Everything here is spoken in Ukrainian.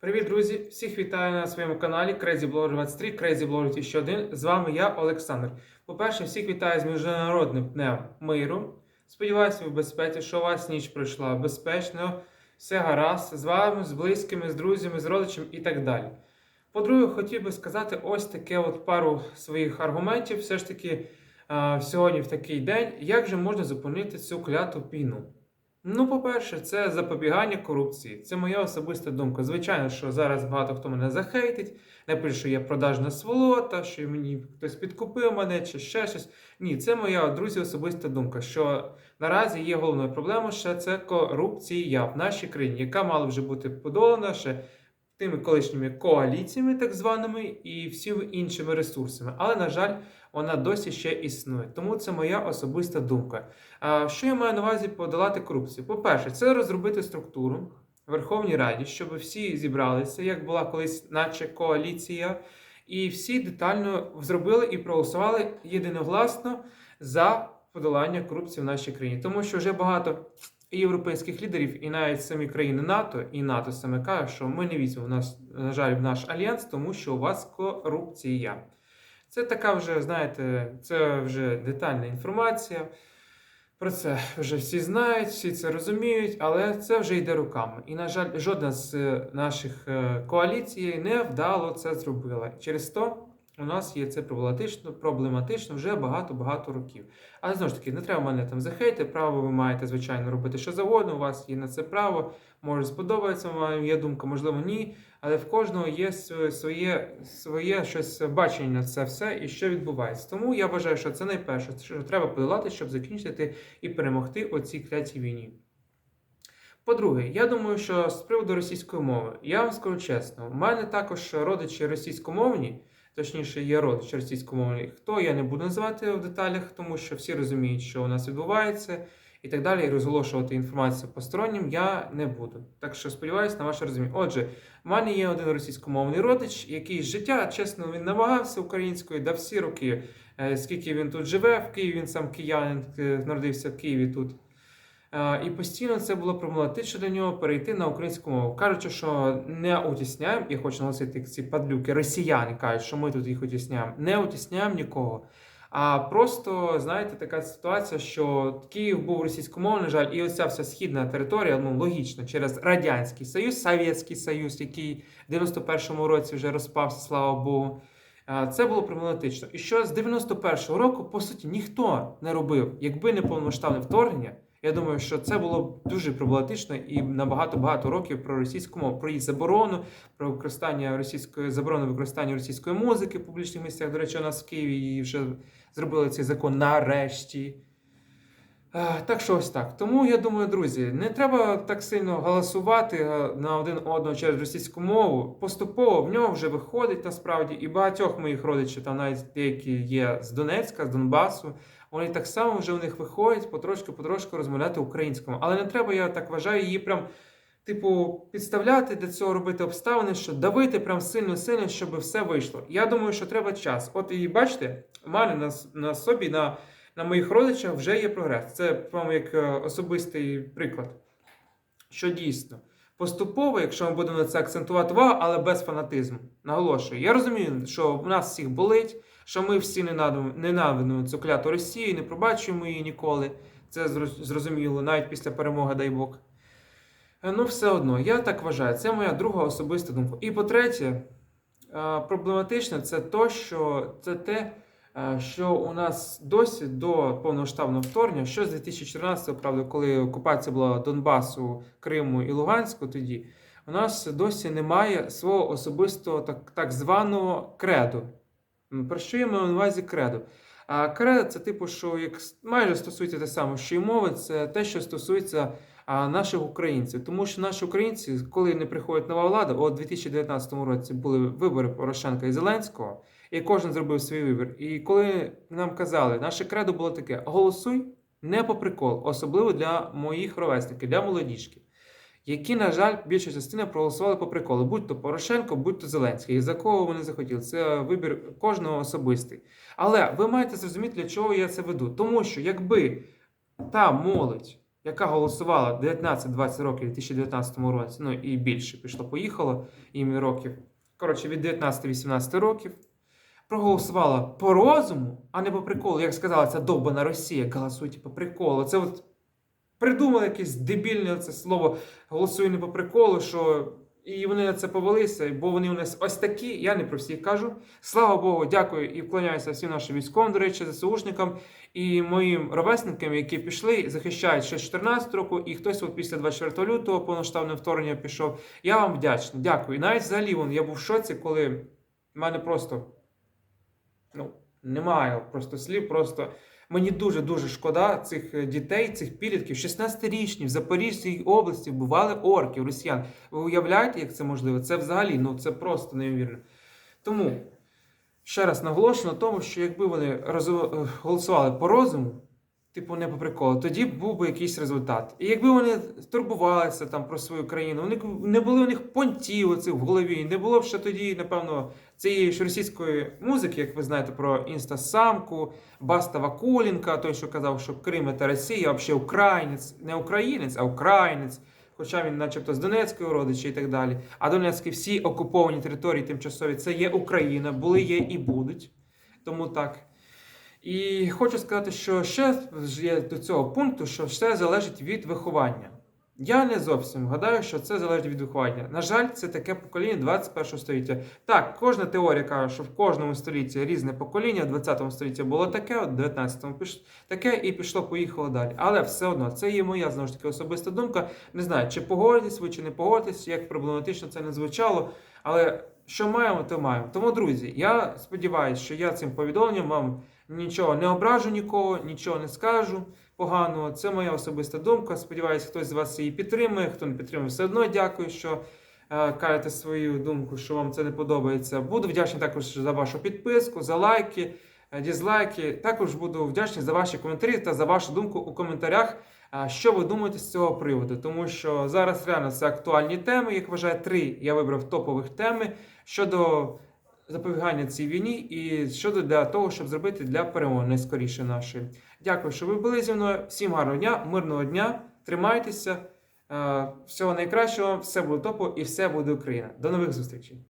Привіт, друзі! Всіх вітаю на своєму каналі Crazy Blogger 23, Crazy Blogger 2001. З вами я, Олександр. По-перше, всіх вітаю з Міжнародним днем миру. Сподіваюся, ви в безпеці, що у вас ніч пройшла безпечно, все гаразд, з вами, з близькими, з друзями, з родичами і так далі. По-друге, хотів би сказати ось таке от пару своїх аргументів. Все ж таки, сьогодні в такий день, як же можна зупинити цю кляту війну? Ну, по-перше, це запобігання корупції. Це моя особиста думка. Звичайно, що зараз багато хто мене захейтить, напише, що я продажна сволота, що мені хтось підкупив мене чи ще щось. Ні, це моя друзі особиста думка. Що наразі є головною проблемою, що це корупція в нашій країні, яка мала вже бути подолана ще тими колишніми коаліціями, так званими, і всіми іншими ресурсами. Але, на жаль, вона досі ще існує. Тому це моя особиста думка. А що я маю на увазі подолати корупцію? По-перше, це розробити структуру в Верховній Раді, щоб всі зібралися, як була колись, наче коаліція, і всі детально зробили і проголосували єдиногласно за подолання корупції в нашій країні. Тому що вже багато європейських лідерів, і навіть самі країни НАТО, і НАТО саме кажуть, що ми не візьмемо в нас, на жаль, в наш альянс, тому що у вас корупція. Це така вже, знаєте, це вже детальна інформація. Про це вже всі знають, всі це розуміють, але це вже йде руками. І, на жаль, жодна з е, наших е, коаліцій не вдало це зробила. Через то у нас є це проблематично, проблематично вже багато-багато років. Але знову ж таки, не треба мене там захейти. Право ви маєте, звичайно, робити що завгодно. У вас є на це право. Може сподобається вам моя думка, можливо, ні. Але в кожного є своє, своє, щось бачення на це все і що відбувається. Тому я вважаю, що це найперше, що треба подолати, щоб закінчити і перемогти у цій клятій війні. По-друге, я думаю, що з приводу російської мови, я вам скажу чесно, у мене також родичі російськомовні, точніше, є родичі російськомовні. Хто я не буду називати в деталях, тому що всі розуміють, що у нас відбувається, і так далі. І розголошувати інформацію постороннім я не буду. Так що сподіваюся на ваше розуміння. Отже, в мене є один російськомовний родич, який з життя, чесно, він намагався українською да всі роки, е, скільки він тут живе, в Києві він сам киянин, е, народився в Києві тут. Е, І постійно це було проблематично для нього перейти на українську мову. Кажучи, що не утісняємо, я хочу наголосити ці падлюки, росіяни кажуть, що ми тут їх утісняємо. Не утісняємо нікого. А просто, знаєте, така ситуація, що Київ був російськомовний, на жаль, і оця вся східна територія, ну логічно, через Радянський Союз, Совєтський Союз, який в 91-му році вже розпався, слава Богу. Це було проблематично. І що з 91-го року, по суті, ніхто не робив, якби не повномасштабне вторгнення. Я думаю, що це було дуже проблематично і на багато-багато років про російську мову, про її заборону, про використання російської заборону використання російської музики в публічних місцях. До речі, у нас в Києві її вже зробили цей закон нарешті. Так що ось так. Тому я думаю, друзі, не треба так сильно голосувати е, на один одного через російську мову. Поступово в нього вже виходить насправді, і багатьох моїх родичів, там навіть деякі є з Донецька, з Донбасу. Вони так само вже у них виходять потрошки-потрошки розмовляти українською. Але не треба, я так вважаю, її прям. Типу, підставляти для цього робити обставини, що давити прям сильно-сильно, щоб все вийшло. Я думаю, що треба час. От і бачите, мене на, на собі, на, на моїх родичах вже є прогрес. Це вам як е, особистий приклад. Що дійсно, поступово, якщо ми будемо на це акцентувати увагу, але без фанатизму. Наголошую. Я розумію, що в нас всіх болить, що ми всі ненавидимо цю кляту Росію, не пробачуємо її ніколи. Це зрозуміло, навіть після перемоги, дай Бог. Е, Ну, все одно, я так вважаю. Це моя друга особиста думка. І по-третє, е, проблематично це то, що це те, що у нас досі до повномасштабного вторгнення, що з 2014-го, правда, коли окупація була Донбасу, Криму і Луганську, тоді у нас досі немає свого особистого так, так званого креду. Про що я маю на увазі кредо? А кредо це типу, що як майже стосується те саме, що і мови, це те, що стосується наших українців. Тому що наші українці, коли не приходить нова влада, у 2019 році були вибори Порошенка і Зеленського, і кожен зробив свій вибір. І коли нам казали, наше кредо було таке: голосуй не по прикол, особливо для моїх ровесників, для молодіжки. Які, на жаль, більша частина проголосували по приколу, будь то Порошенко, будь то Зеленський. І за кого вони захотіли. Це вибір кожного особистий. Але ви маєте зрозуміти, для чого я це веду. Тому що якби та молодь, яка голосувала 19-20 років у 2019 році, ну і більше пішло-поїхало їм років. Коротше, від 19-18 років. Проголосувала по розуму, а не по приколу. Як сказала ця довбана Росія, голосуйте по приколу. Це от придумали якесь дебільне це слово голосуй не по приколу, що і вони на це повелися, бо вони у нас ось такі. Я не про всіх кажу. Слава Богу, дякую і вклоняюся всім нашим військовим, до речі, ЗСУшникам і моїм ровесникам, які пішли, захищають ще з 14 року, і хтось от після 24 лютого повноштабне вторгнення пішов. Я вам вдячний, дякую. І навіть взагалі вон, я був в шоці, коли в мене просто ну, немає просто слів. Просто мені дуже дуже шкода цих е, дітей, цих підлітків. 16-річні в Запорізькій області бували орків, росіян. Ви уявляєте, як це можливо? Це взагалі ну це просто неймовірно. Тому ще раз наголошую на тому, що якби вони розу- е, голосували по розуму, типу не по приколу, тоді був би якийсь результат. І якби вони турбувалися там про свою країну, вони не були у них понтів оцих в голові, не було б ще тоді, напевно, цієї ж російської музики, як ви знаєте, про інстасамку, Баста Вакуленка, той, що казав, що Крим це Росія, а взагалі українець, не українець, а українець. Хоча він, начебто, з Донецької родичі і так далі. А Донецькі всі окуповані території тимчасові це є Україна, були, є і будуть. Тому так. І хочу сказати, що ще є до цього пункту, що все залежить від виховання. Я не зовсім гадаю, що це залежить від виховання. На жаль, це таке покоління 21 століття. Так, кожна теорія каже, що в кожному столітті різне покоління, в 20 столітті було таке, в 19-му піш... таке і пішло, поїхало далі. Але все одно, це є моя знову ж таки особиста думка. Не знаю, чи погодитесь ви, чи не погодитесь, як проблематично це не звучало. Але що маємо, то маємо. Тому, друзі, я сподіваюся, що я цим повідомленням вам нічого не ображу нікого, нічого не скажу поганого. Це моя особиста думка. Сподіваюся, хтось з вас її підтримує. Хто не підтримує, все одно дякую, що е, кажете свою думку, що вам це не подобається. Буду вдячний також за вашу підписку, за лайки, е, дізлайки. Також буду вдячний за ваші коментарі та за вашу думку у коментарях. Що ви думаєте з цього приводу? Тому що зараз реально це актуальні теми. Як вважаю, три я вибрав топових теми щодо запобігання цій війні і щодо для того, щоб зробити для перемоги найскоріше нашої. Дякую, що ви були зі мною. Всім гарного дня, мирного дня. Тримайтеся. Е, Всього найкращого, все буде топо і все буде Україна. До нових зустрічей.